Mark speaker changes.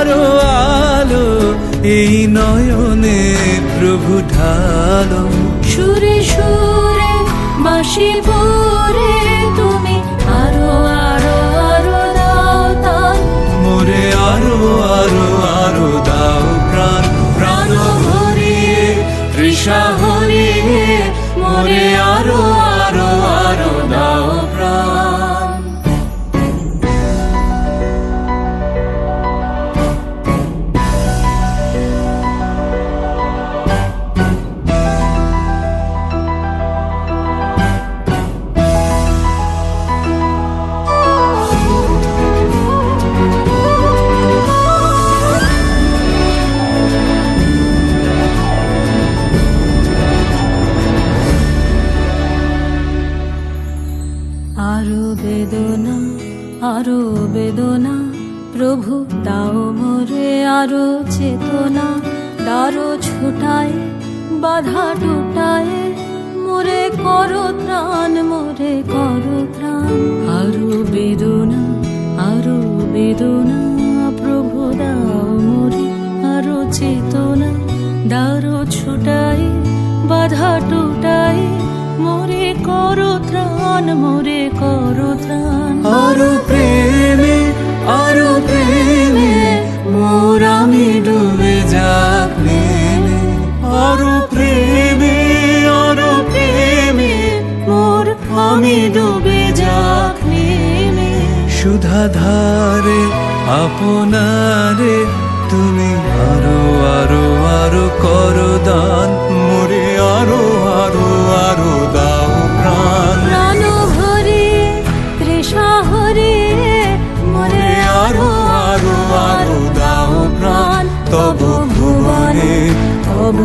Speaker 1: আরও আলো এই নয়নে প্রভু ঢালো।
Speaker 2: সুরে সুরে বাঁশি পরে তুমি আরও আরও আরও দাও তান
Speaker 1: মোরে আরও আরও আরও দাও প্রাণ। প্রাণ ভরিয়ে তৃষা হরিয়ে মোরে আরও আরও আরও দাও
Speaker 2: বেদনা, আরও বেদনা, প্রভু দাও মোরে আরও চেতনা দারো ছুটায়, বাধা টুটায়, মোরে করো ত্রাণ, মোরে করো ত্রাণ। আরও বেদনা আরও বেদনা, প্রভু দাও মোরে আরও চেতনা দারো ছুটায়, বাধা টুটায় মোরে করো ত্রাণ মোরে করো ত্রাণ।
Speaker 1: আরও প্রেমে আরও প্রেমে মোর আমি ডুবে যাক নেমে। আরও প্রেমে আরও প্রেমে মোর আমি ডুবে যাক নেমে। সুধা ধারে আপনারে ভুবনে তব